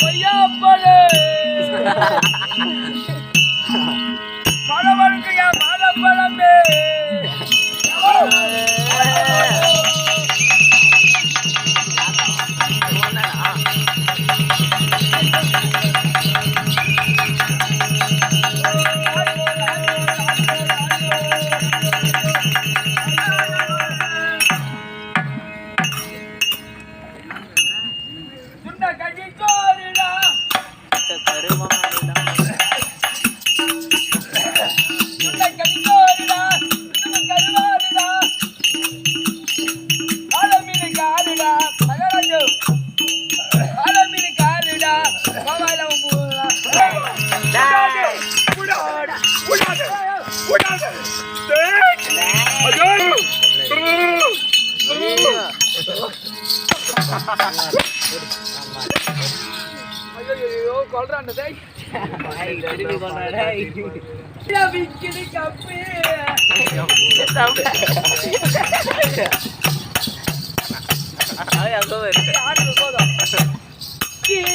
கொய்யா பழு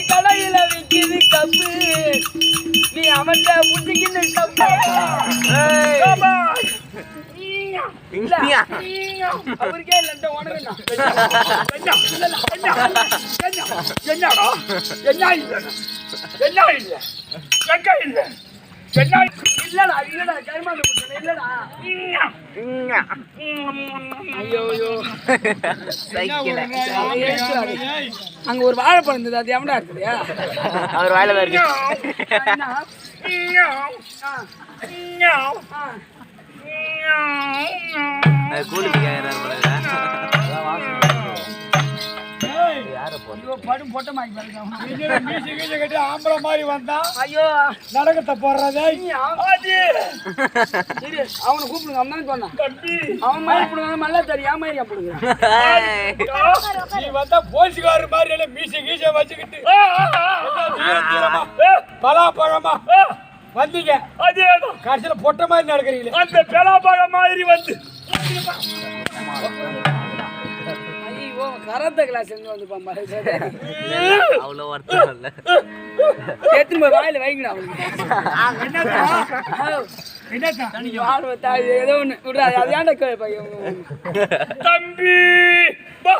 கடையில விக்குது கப்பு நீ அவன் புடிக்கின்னு கப்பு அவருக்கே இல்ல உனக்கு என்ன என்ன இல்ல. எங்க இல்ல. என்ன இல்லடா இல்லடா கைமாண்டு புடிச்சன இல்லடா. ஐயோ ஐயோ. அங்க ஒரு வாழைப்பழம் இருந்தது அது எவன்டா இருக்குதுயா அவர் வாயில தான் இருக்கு. கூலிக்கு கேட்கறாரு போல ஐயோ படும் பொட்ட மாக்கி பாருங்க. மீசி கீசி கட்டி ஆம்பளை மாதிரி வந்தா ஐயோ. நடக்கத்தை போடுறதே. அவனை கூப்பிடுங்க அவன் சொன்னான் அவன் மாதிரி கூப்பிடுங்க மல்ல தெரியும் மாதிரி கூப்பிடுங்க. நீ வந்தா போலீஸ்காரர் மாதிரி எல்லாம் மீசி கீச வச்சுக்கிட்டு. எல்லாம் தீர தீரமா? பலாப்பழமா? வந்தீங்க. அதேதான் கடைசியில பொட்ட மாதிரி நடக்கிறீங்களே. அந்த பலாப்பழம் மாதிரி வந்து. கராத்தே கிளாஸ் எங்க வந்து பாம்பா அவ்வளோ வருத்தம் இல்லை. எத்தனை போய் வாயில வைங்கடா அவனுக்கு. ஏதோ ஒண்ணு. விடாது அது ஏன்டா கேள்வி தம்பி பா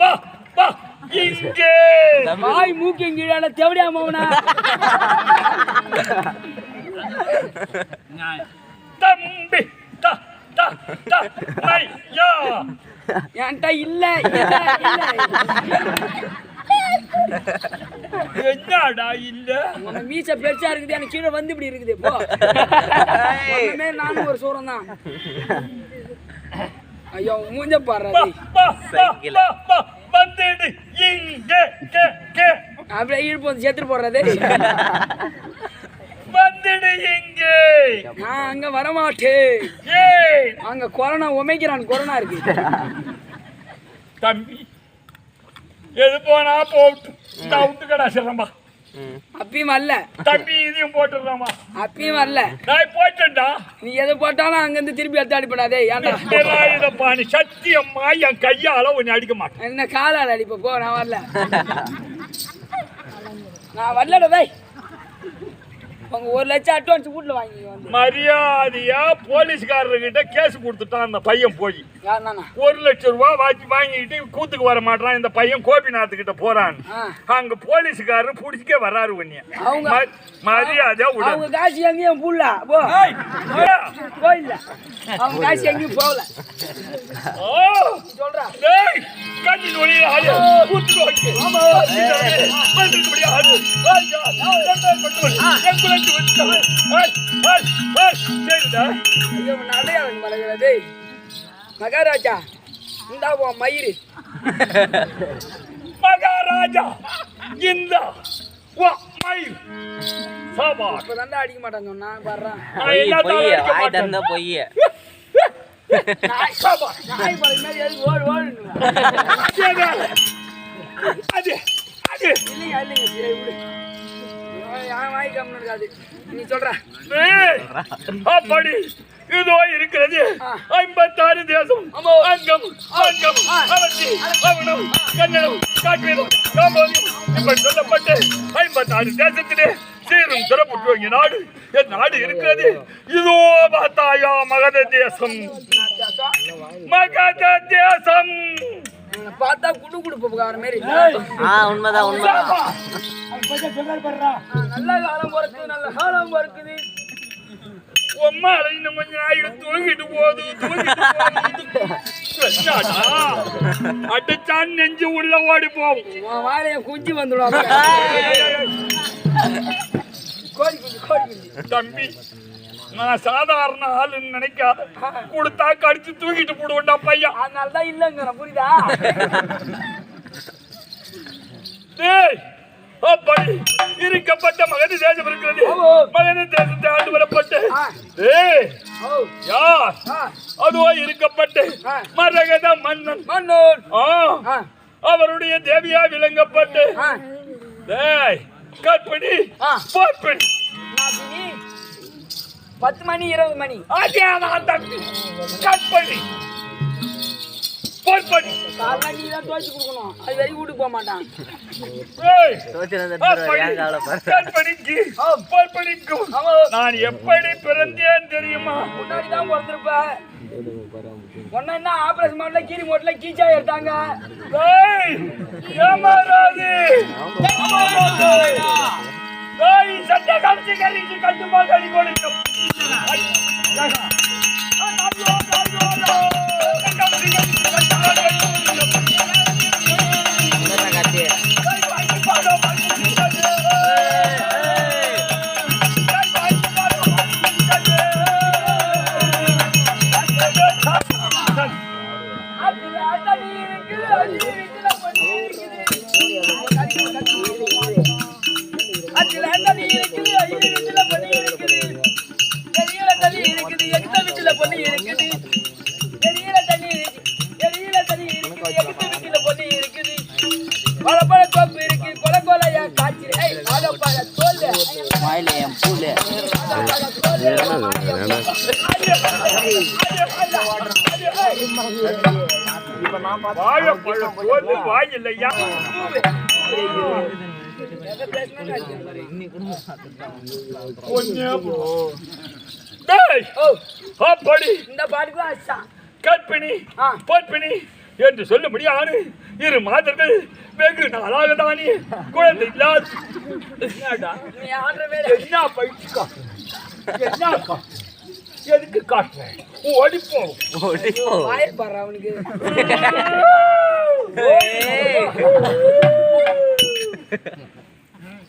பா பா இங்கே. வாய் மூக்கு கீழே தேவடியா மவனா? தம்பி த த த ஐயா என்கிட்ட இல்ல என்னடா இல்ல? உன மீச பெருசா இருக்குது எனக்கு கீழே வந்து இப்படி இருக்குது ஒண்ணுமே நானும் ஒரு சூரம் தான். ஐயோ மூஞ்ச பாரு பா பா பா பா பா வந்துடு. இங்கே கே கே. அப்படியே இழுப்பு வந்து செத்துட்டு போடுறது வந்துடு இங்கே நான் அங்க வரமாட்டேன். அங்க கொரோனா உமைக்கிறான் கொரோனா இருக்கு. தம்பி எது போனா போகட்டும் இந்த விட்டு கடா ம். அப்பயும் வரல. தம்பி இதையும் போட்டுடுறாமா அப்பயும் வரல. நான் போயிட்டேன்டா. நீ எது போட்டாலும் அங்கிருந்து திருப்பி எடுத்து அடிப்படாதே ஏன்டா? சத்தியம்மா என் கையால உன்னை அடிக்க மாட்டேன். என்ன காலால் அடிப்ப? போ நான் வரல. நான் வரலடா டேய். உங்க ஒரு லட்சம் அட்வான்ஸ் வீட்டுல வாங்கி மரியாதையா போலீஸ்காரர்கிட்ட கேஸ் கொடுத்துட்டான் அந்த பையன் போய். ஒரு லட்சம் ரூபாய் வாங்கி வாங்கிட்டு கூத்துக்கு வர மாட்டான் இந்த பையன் கோபிநாத் கிட்ட போறான். அங்க போலீஸ்காரர் புடிச்சுக்கே உன்னைய. அவங்க மரியாதையா அவங்க காசு எங்கேயும் புள்ள. போ. ஏய், ஏய், போயில்ல அவங்க காசு எங்கேயும் போகல. ஓ, சொல்றா. டேய், கண்ணி நுழையிற ஆளு, கூத்துக்கு வந்து, ஏய், ஏய், சரிடா. ஐயோ அடையாளம் மகாராஜா இந்தா உன் மயிறு மகாராஜா இந்த வா, மயில் சாபார் இப்ப தாண்டா அடிக்க மாட்டான் சொன்னா வர்றான் நான் பொய் நாய் சாபார். நாய் ஓடு ஓடுன்னு அதே, அது அது இல்லைங்க இல்லைங்க இருக்காது. நீ சொல்ற. ஏய், அப்படி இதோ இருக்கிறது. ஐம்பத்தாறு தேசம். அங்கம் அங்கம். ஆ. அவர்ச்சி அவனம் கன்னடம் காஷ்மீரம் காம்போதியம். இப்படி சொல்லப்பட்டு ஐம்பத்தாறு தேசத்திலே சீரும் சிறப்புற்ற நாடு என் நாடு இருக்கிறது. இதோ பார்த்தாயா மகத தேசம். மகத தேசம். பார்த்தா குடு குடுப்புக்கார மாதிரி ஆ உண்மைதான் உண்மைதான். நல்ல காலம் பிறக்குது நல்ல காலம் பிறக்குது. உம்மால இன்னும் கொஞ்ச நாள் தூங்கிட்டு போகுது? அடிச்சான் நெஞ்சு உள்ள ஓடி போகும். வாழைய குஞ்சு வந்துடும். கோழி குஞ்சு கோழி குஞ்சு. தம்பி நான் சாதாரண ஆளுன்னு நினைக்காத. கொடுத்தா கடிச்சு தூக்கிட்டு போடுவேன்டா பையன். அதனால தான் இல்லைங்கிறேன் புரியுதா? டேய் அப்படி இருக்கப்பட்ட மகதி தேசம் இருக்கிறது. மகதி தேசத்தை ஆண்டு வரப்பட்டு. ஏய் யார்? அதுவோ இருக்கப்பட்டு. மரகத மன்னன். ஆ. அவருடைய தேவியா விளங்கப்பட்டு. டேய் கற்பணி ஆ. பத்து மணி இருபது மணி. அதேதான் தம்பி. கற்பணி பார்ப்பணி காலைல நீ தான் துவைச்சு கொடுக்கணும் அது வரைக்கும் வீட்டுக்கு போக மாட்டான் கவலைப்படுற கற்பணிக்கு பார்ப்பணிக்கும் ஆமா. நான் எப்படி பிறந்தேன் தெரியுமா? முன்னாடி தான் பிறந்திருப்ப. ஒன்னு என்ன ஆபரேஷன் மாடல கீரி மோட்ல கீச்சா எடுத்தாங்க? ஏமாறாது. ஏமாறாது. ஏய் சட்டை கழிச்சு கழிச்சு கட்டுமா கழி கொடுக்கும் ஐ, ஐயா. வாழைப்பழம் போது வாயில்லையா? கற்பிணி. பொற்பிணி என்று சொல்ல முடியாது. இரு மாதர்கள் வெகு நாளாக தானே. குழந்தை இல்லாது. என்ன பயிற்சிக்கா என்னக்கா? எதுக்கு காட்டுறேன் ஓடி போகும் ஓடிப்போ. வாயப்பாரு அவனுக்கு.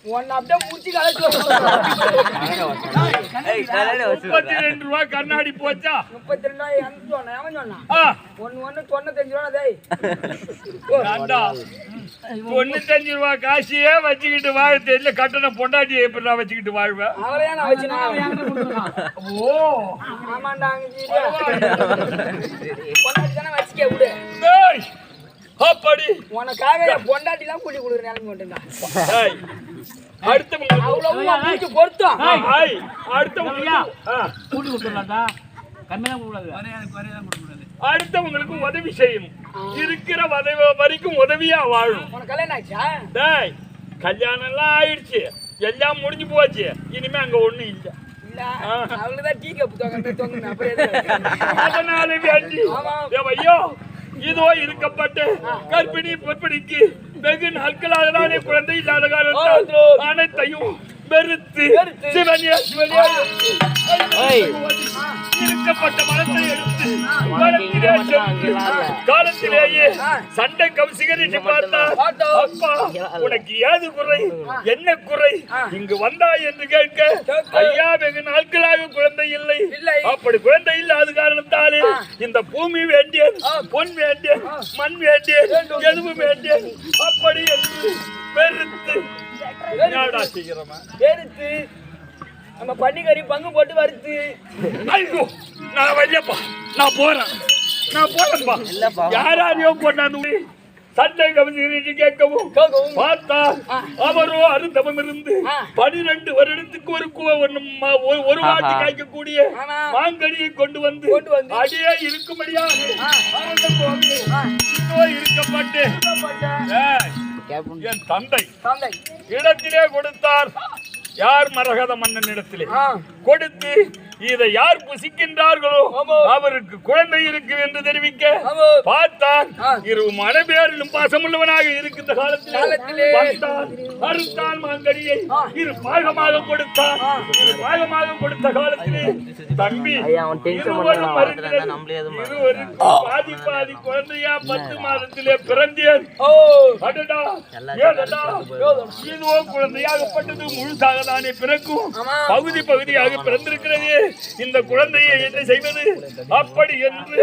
உன்னை அப்படியே முடிச்சு முப்பத்தி ரெண்டு ரூபா கண்ணாடி போச்சா? முப்பத்தி ரெண்டாயிரம் அந்த சொன்னான்? அவன் சொன்னான்? ஒன்னு ஒன்னு தொண்ணூத்தஞ்சு ரூபா டேய்? தொண்ணூத்தஞ்சு ரூபா காசியே வச்சுக்கிட்டு வாழ. தெரியல கட்டண பொண்டாட்டியை எப்படி நான் வச்சுக்கிட்டு வாழ்வேன்? அவளையா நான் வச்சு நான் ஓ. பொண்டாட்டி அப்படி. உனக்காக பொண்டாட்டி தான் கூட்டி கொடுக்குற நிலைமை அவ்வளவு மூச்சு பொருத்தம். ஆ, கூட்டி கொடுத்துடலாம்டா. கம்மியாக கொடுக்கூடாது அடுத்தவங்களுக்கு உதவி செய்யணும் இருக்கிற உதவி வரைக்கும் உதவியா வாழும். டேய் கல்யாணம் எல்லாம் ஆயிடுச்சு. எல்லாம் முடிஞ்சு போச்சு. இனிமே அங்க ஒண்ணும் இல்ல? அதனால வேண்டி. ஐயோ இதோ இருக்கப்பட்டு கர்ப்பிணி பொற்பிடிக்கு வெகு நாட்களாக தானே குழந்தை இல்லாத காலத்தால் அனைத்தையும் சிவனியா ஏய். இருக்கப்பட்ட மனத்தை எடுத்து காலத்திலேயே சண்டை கவுசிகரிட்டு பார்த்தா பார்த்தோம். அப்பா உனக்கு ஏது குறை? என்ன குறை? இங்கு வந்தாய் என்று கேட்க. ஐயா வெகு நாட்களாக குழந்தை இல்லை. அப்படி குழந்தை இல்லாத காரணத்தாலே இந்த பூமி வேண்டியது பொன் வேண்டியது மண் வேண்டியது எதுவும் வேண்டியது. அப்படி என்று செய்கிறோமா எடுத்து நம்ம பன்னிக்கறி பங்கு போட்டு வறுத்து ஐயோ நான் வரலப்பா நான் போறேன் நான் இல்லப்பா. யாரையோ கொண்டாந்து சண்டை கவிதை கேட்கவும். பார்த்தா அவரோ அருந்தவம் இருந்து. பனிரெண்டு வருடத்துக்கு ஒரு ஒரு வாட்டி. காய்க்கக்கூடிய ஆமா. மாங்கனியை கொண்டு வந்து கொண்டு வந்து. அடியே இதோ இருக்கப்பட்டு என் தந்தை தந்தை. இடத்திலே கொடுத்தார். யார் மரகத மன்னன் இடத்திலே. கொடுத்து இதை யார் புசிக்கின்றார்களோ. அவருக்கு குழந்தை இருக்கு என்று தெரிவிக்க. பார்த்தான். இரு மனைபேரிலும் பாசமுள்ளவனாக இருக்கின்ற காலத்திலே. வந்தான் அறுத்தான் மாங்கனியை இரு பாகமாக கொடுத்தான். இரு பாகமாக கொடுத்த காலத்திலே தம்பி பாதி பாதி குழந்தையா பத்து மாதத்திலே பிறந்தேன் குழந்தையாகப்பட்டது. முழுசாக தானே பிறக்கும். பகுதி பகுதியாக பிறந்திருக்கிறது. இந்த குழந்தையை என்ன செய்வது? அப்படி என்று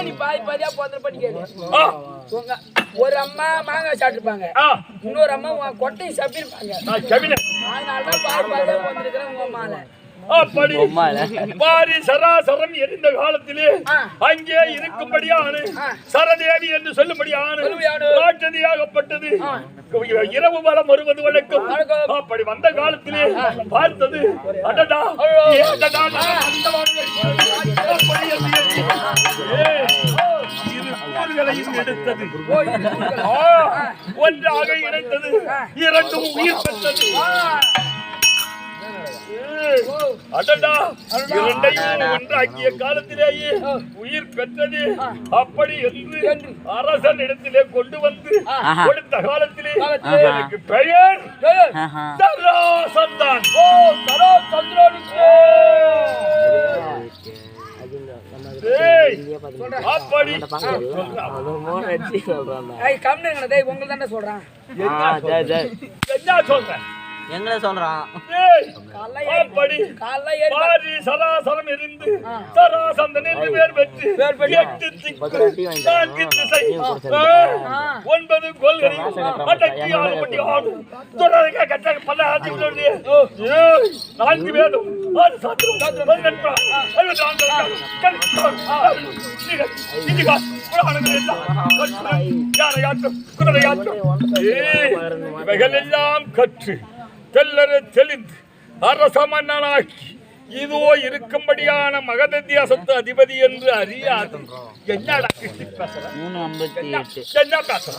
நீ பாதி பாதியா போதிர பண்ணி கேளு. ஆ, உங்க ஒரு அம்மா மாங்காய் சாப்பிட்டுருப்பாங்க இன்னொரு அம்மா உன் கொட்டையை சாப்பிட்டிருப்பாங்க நான் கவிஞன். அதனாலதான் பாதி பாதியா போந்திருக்கிறேன் உங்க அம்மால. அப்படி. பாரி சராசரம் எரிந்த காலத்திலே. அங்கே இருக்கும்படியான சரதேவி என்று சொல்லும்படியான. ராட்சதியாகப்பட்டது. இரவு வளம் வருவது வழக்கம். அப்படி வந்த காலத்திலே பார்த்தது அடடா அடடா, எடுத்தது ஒன்றாக இணைத்தது இரண்டும் உயிர் பெற்றது. அடடா இரண்டையும் ஒன்றாக்கிய காலத்திலேயே உயிர் பெற்றது. அப்படி என்று அரசன் இடத்திலே கொண்டு வந்து. கொடுத்த காலத்திலே எனக்கு பெயர் ஏய், ஆஹா. தராசன் தான் ஓ சரோ சந்திரோனுக்கு டேய் உங்களுக்கு தானே சொல்றேன். என்ன சொல்றேன் எங்களை சொல்றான். சராசரம் இருந்து சராசந்தன் என்று பேர் பெற்று. எட்டு நான்கு திசை ஒன்பது கோல்களையும் அடக்கி ஆளுபடி ஆடு தொடர்க கட்ட பல ஆட்சி உள்ளது ஏய், நான்கு வேதம் ஆறு சாத்திரம் பதினெட்டு நான்கு இவைகள் எல்லாம் கற்று. தெல்லற தெளிந்து அரச மன்னனாக்கி இதோ இருக்கும்படியான மகத தேசத்து அதிபதி என்று அறியாது. என்னடா என்ன? பேசுற?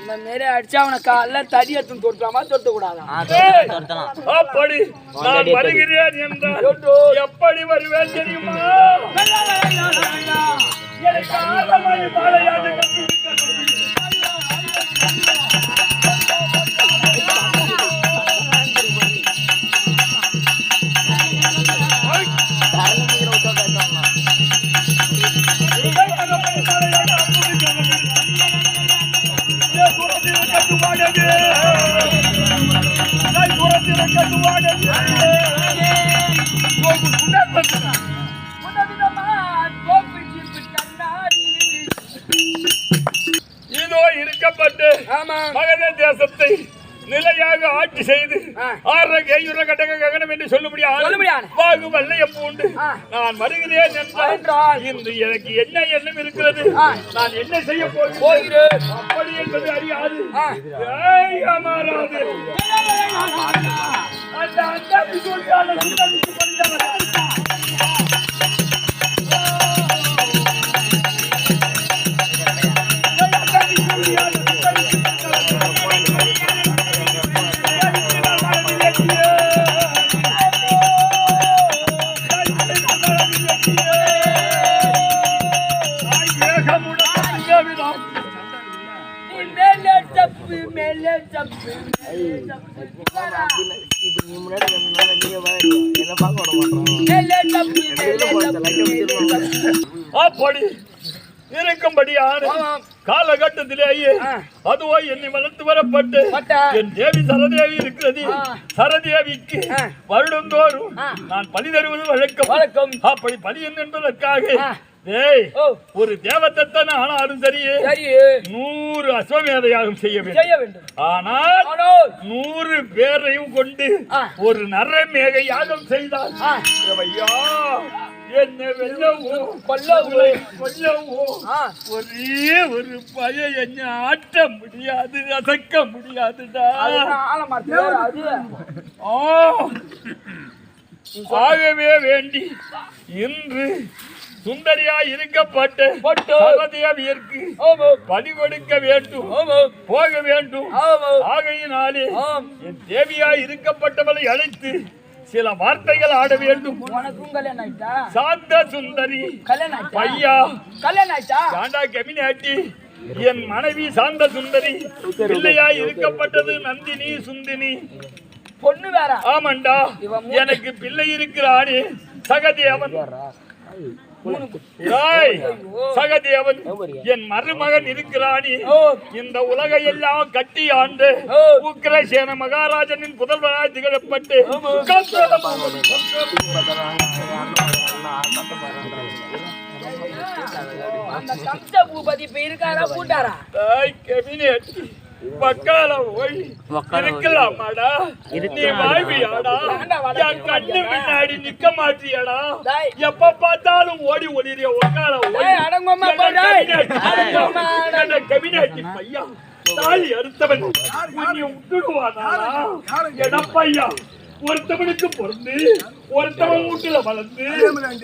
இந்த மாரி அடிச்சா அவனை காலைல தடி எடுத்து தொட்டுறாமா தொட்ட கூடாதா தொட்டலாம் அப்படி நான் வருகிறேன் என்றால் எப்படி வருவேன் தெரியுமா? எனக்கு. இதோ இருக்கப்பட்டு மகத தேசத்தை நிலையாக ஆட்சி செய்து. ஆற கையுற கட்டக ககனம் என்று சொல்லும்படியான. வாகு வல்லையம் பூண்டு. நான் வருகிறேன் என்றால். இன்று எனக்கு என்ன எண்ணம் இருக்கிறது. நான் என்ன செய்ய போகிறேன் அப்படி என்பது அறியாது. அந்த அந்தாதி மேலே தப்பு மேலே தப்பு மேலே தப்பு இப்போ நீ முன்னாடி வந்தனால நீங்க பாரு என்ன பார்க்க விட மாட்டோம் மேலே தப்பு மேலே தப்பு மேலே தப்பு அப்படி இருக்கும்படியான காலகட்டத்திலேயே ஆ. அதுவோ என்னை வளர்த்து வரப்பட்டு பட்ட. என் தேவி சரதேவி இருக்கிறது. சரதேவிக்கு. வருடந்தோறும். நான் பலி தருவது வழக்கம் வழக்கம். அப்படி பலி என்பதற்காக ஒரு தேவதத்தன் ஆனாலும் சரி நூறு அஸ்வமேதையாகம் செய்ய வேண்டும். செய்ய வேண்டும். ஆனால் நூறு பேரையும் கொண்டு. ஒரு நரமேக யாகம் செய்தால் என்ன வெல்லவோ? கொல்லவோ. ஒரே ஒரு பய என்ன ஆட்ட முடியாது அசைக்க முடியாதுடா. ஆகவே வேண்டி இன்று சுந்தரியா இருக்கப்பட்ட ஆமா பலி கொடுக்க வேண்டும். போக வேண்டும். ஆகையினாலே. என் தேவியாய் இருக்கப்பட்டவளை அழைத்து சில வார்த்தைகள் ஆட வேண்டும். உனக்கும் கல்யாணம் ஆயிட்டா சாந்த சுந்தரி கல்யாணம் பையா கல்யாணம் ஆயிட்டா கெமினாட்டி என் மனைவி சாந்த சுந்தரி பிள்ளையாய் இருக்கப்பட்டது நந்தினி சுந்தினி. பொண்ணு வேற? ஆமாண்டா. எனக்கு பிள்ளை இருக்கிறானே சகதேவன். சகதேவன் என் மருமகன் இருக்கிறானே. இந்த உலகை எல்லாம் கட்டி ஆண்டு ஓ. உக்கிரசேன மகாராஜனின் புதல்வனாய் திகழப்பட்டு அந்த கம்ச பூபதி இப்ப இருக்காரா கூட்டாரா கேபினெட். பக்கால போய் போய். இருக்கலாமாடா நீ வாழ்வியாடா. என் கண்ணு முன்னாடி நிக்க மாட்டியாடா டேய். எப்ப பார்த்தாலும் ஓடி ஓடிறிய உக்கால டேய், அடங்கம்மா, போ, டேய். அடங்கம்மா, அடங்க. கபினாட்டி பையா தாலி அறுத்தவன் உன்னை விட்டுடுவானா எடப்பையா ஒருத்தவனுக்கு பிறந்து ஒருத்தவன் வீட்டுல வளர்ந்து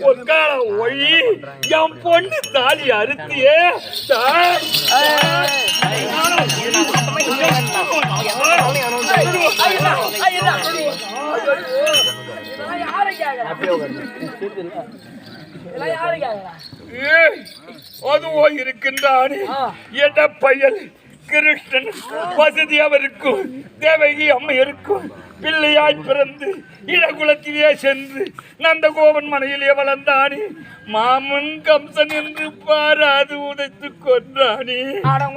ஒக்கால ஒழி என் பொண்ணு தாலி அறுத்தியே தாய். ஐயா, ஐயா. இதெல்லாம் யாரு கேக்குறா? இதெல்லாம் யாரு கேக்குறா? ஏய், அதுவோ இருக்கின்றானே ஆ. எடப்பையல் கிருஷ்ணன் வசதி அவருக்கும் தேவகி அம்மையருக்கும் பிள்ளையாய் பிறந்து இடகுலத்திலே சென்று நந்தகோபன் மனையிலே வளர்ந்தானே மாமன் கம்சன் என்று பாராது உதைத்து கொன்றானே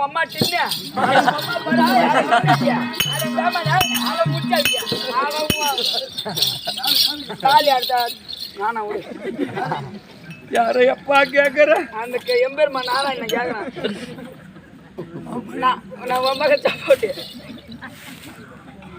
அம்மா சின்ன. அட, உங்க அம்மா பாரு, அட, அட, அட, வேமாடா, அட, முட்டாளியா. அட, உங்க- தாலி அறுத்தா, நானா விடு. யாரை அப்பா கேக்குற அந்த கே- எம்பெருமா நாராயணன் கேக்குறான். நான் நான் உன் மகன் சாப்பாட்டு ஆய் நூத்தி எட்டு போனர்றா ஆனாலும்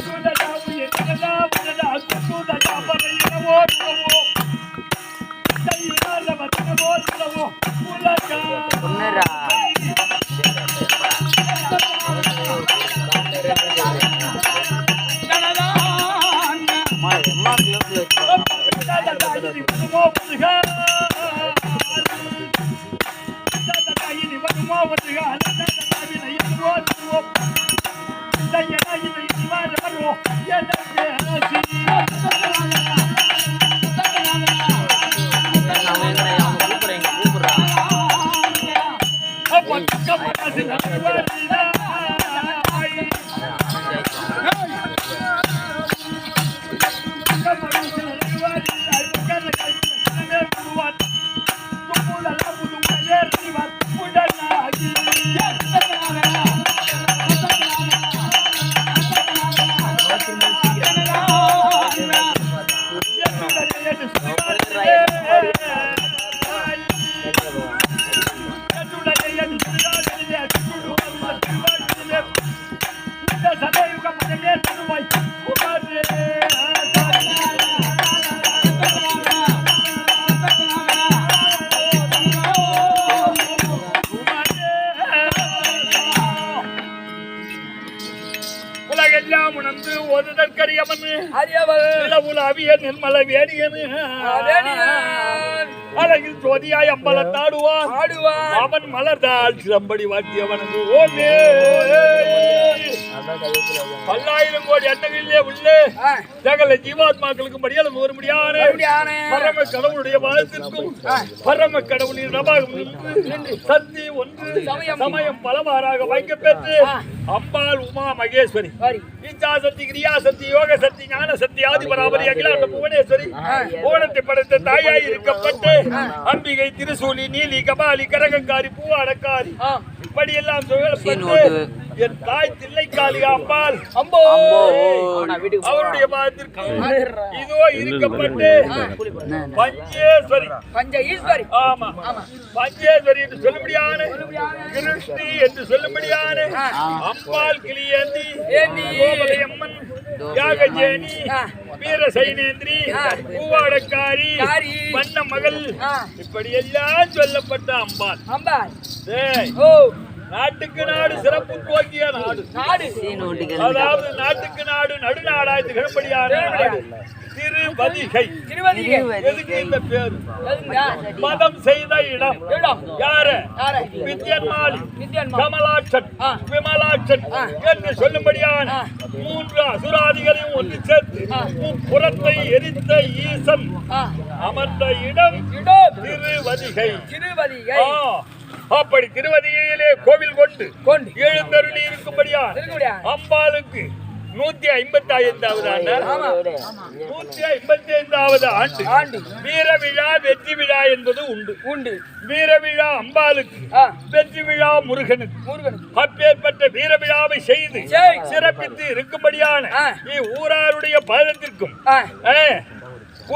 Let's go. நிர்மல வேணியன். அழகில் ஜோதியாய் அம்பலத்தாடுவான் ஆடுவான் அவன் மலர்ந்தாள் சிலம்படி வாட்டியவனது ஓமே. பல்லாயிரம் கோடி அன்னங்களிலே உள்ளே. சகல ஜீவாத்மாக்களுக்கும் படியால் ஒரு முடியான மறுபடியான. பரம கடவுளுடைய வாழ்த்திற்கும் பரம கடவுளின் நபாகம் நின்று சக்தி ஒன்று சமயம். சமயம் பலவாறாக வைக்கப்பெற்று ஆ. அம்பாள் உமா மகேஸ்வரி. வரி இச்சா சக்தி கிரியா சக்தி யோக சக்தி ஞான சக்தி ஆதிபராபரி அகிலாண்ட புவனேஸ்வரி. புவனத்தை படைத்த தாயாய் இருக்கப்பட்டு அம்பிகை திருசூலி நீலி கபாலி கரகங்காரி பூவாடக்காரி. இப்படியெல்லாம் சுழலப்பட்டு என் தாய் தில்லைக்காளி அம்பாள். அம்போ. அவருடைய பாதத்திற்கு இதோ இருக்கப்பட்டு பஞ்சேஸ்வரி. பஞ்ச ஈஸ்வரி. ஆமா. பஞ்சேஸ்வரி என்று சொல்லும்படியான கிருஷ்ணி என்று சொல்லும்படியான அம்பாள் கிளியந்தி. கோமலை அம்மன் யாகஜேனி. வீர சைனேந்திரி பூவாடக்காரி காரி. வண்ண மகள். இப்படி எல்லாம் சொல்லப்பட்ட அம்பாள். அம்பாள். டேய், ஓ. நாட்டுக்கு நாடு சிறப்பு துவங்கிய நாடு அதாவது நாட்டுக்கு நாடு நடுநாடாய் திகழ்படியான நாடு திருவதிகை திருவதிகை எதுக்கு இந்த பேரு? மதம் செய்த இடம். யாரு? வித்யன்மாலி வித்யான்மா. கமலாட்சன். விமலாட்சன். என்று சொல்லும்படியான. மூன்று அசுராதிகளையும் ஒன்று சேர்த்து. புறத்தை எரித்த ஈசன் அமர்ந்த இடம். திருவதிகை திருவதிகை. அப்படி திருவதிகையிலே கோவில் கொண்டு கொண்டு. எழுந்தருளி இருக்கும்படியா? அம்பாளுக்கு நூத்தி ஐம்பத்தி ஐந்தாவது ஆண்டு நூத்தி ஐம்பத்தி ஐந்தாவது ஆண்டு. ஆண்டு. வீர விழா வெற்றி விழா என்பது உண்டு. உண்டு. வீர விழா அம்பாளுக்கு வெற்றி விழா முருகனுக்கு. முருகனுக்கு. அப்பேற்பட்ட வீர விழாவை செய்து செய். சிறப்பித்து இருக்கும்படியான. ஊராருடைய பாதத்திற்கும்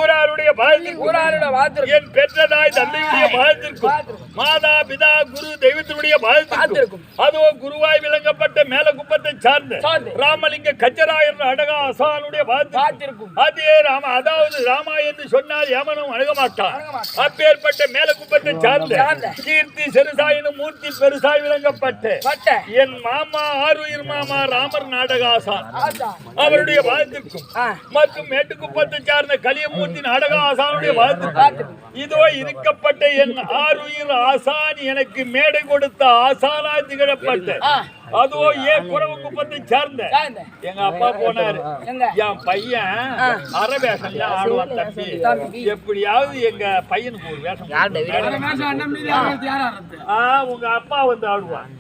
ஊராருடைய பாதத்திற்கும் ஊராரோட வாத்திருக்கு என் பெற்றதாய் தந்தையுடைய பாதத்திற்கும் மாதா பிதா குரு தெய்வத்தினுடைய பாதத்திற்கும். அதோ குருவாய் விளங்கப்பட்ட மேல குப்பத்தை சார்ந்த. ராமலிங்க கச்சராயர் அடகா அசானுடைய பாதத்திற்கும். அதே ராம அதாவது ராமா என்று சொன்னால் எவனும் அணுக மாட்டான். அப்பேற்பட்ட மேல குப்பத்தை சார்ந்த. கீர்த்தி சிறுசாயினும் மூர்த்தி பெருசாய் விளங்கப்பட்ட பட்ட. என் மாமா ஆறுயிர் மாமா ராமர் நாடகாசான் அவருடைய பாதத்திற்கும் மற்றும் மேட்டுக்குப்பத்தை சார்ந்த கலியமூர்த்தி நாடக ஆசானுடைய வாழ்த்துக்கள். இதோ இருக்கப்பட்ட என் ஆறுயிர் ஆசான் எனக்கு மேடை கொடுத்த ஆசானா திகழப்பட்ட ஆ. அதோ ஏன் குறவு குப்பத்தை சார்ந்த. எங்க அப்பா போனாரு எங்க? என் பையன் தான் ஆடுவான் தம்பி. எப்படியாவது எங்க பையனுக்கு ஒரு வேஷம் உங்க அப்பா வந்து ஆடுவான்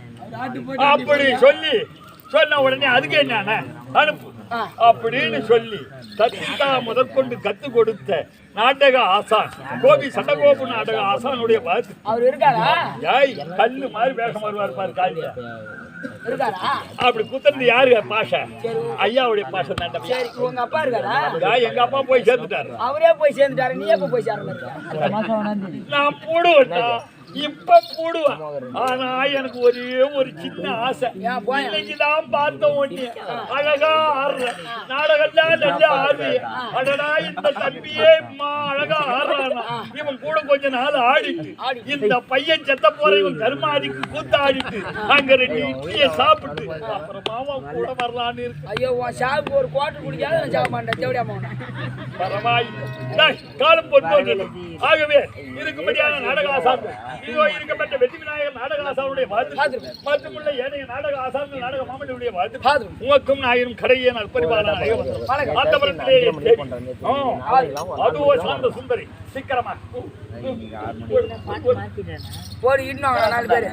அப்படி சொல்லி சொன்ன உடனே அதுக்கு என்ன அனுப்பு. அப்படின்னு சொல்லி சத்திதா முதற்கொண்டு கத்து கொடுத்த நாடக ஆசான் கோபி சண்டகோபு நாடக ஆசானுடைய பார்த்து அவர் இருக்காரா? ஏய் கல்லு மாதிரி வேஷம் வருவார் பாரு காலியா அப்படி குத்துறது யாரு? பாஷை. ஐயாவுடைய பாஷை தான். சரி உங்க அப்பா இருக்காரா? எங்க அப்பா போய் சேர்ந்துட்டாரு. அவரே போய் சேர்ந்துட்டாரு நீ எப்ப போய் சேர்ந்து நான் போடுவேன்டா. இப்ப போடுவேன் ஆனா எனக்கு ஒரே ஒரு சின்ன ஆசை. இன்னைக்குதான் பார்த்த ஒண்ணு. அழகா ஆடுற. நாடகம்லாம் நல்லா ஆடுறிய அடடா இந்த தம்பியே அம்மா அழகா ஆடுறானா. இவன் கூட கொஞ்ச நாள் ஆடிட்டு இந்த பையன் செத்த போற இவன் கருமாதிக்கு கூத்தாடிட்டு அங்க ரெண்டு இட்லியை சாப்பிட்டு அப்புறமா அவன் கூட வரலான்னு இருக்கு. ஐயோ ஷாப்புக்கு ஒரு குவார்டர் குடிக்காத நான் சாப்பிட மாட்டேன். தேவடியா பரவாயில்லை. காலம் பொறுத்தோன்றது ஆகவே இருக்கும்படியான நாடக ஆசான் இதோ இருக்கப்பட்ட வெற்றி விநாயகர் நாடக ஆசானுடைய வாழ்த்து. பார்த்திருக்கேன். மற்றுமுள்ள ஏனைய நாடக ஆசான்கள் நாடக மாமனுடைய வாழ்த்து. உமக்கும் நாயிரும் தேவி. ஆ, அதுவோ சாந்த சுந்தரி சீக்கிரமா. போடு இன்னும் நாலு பேரு.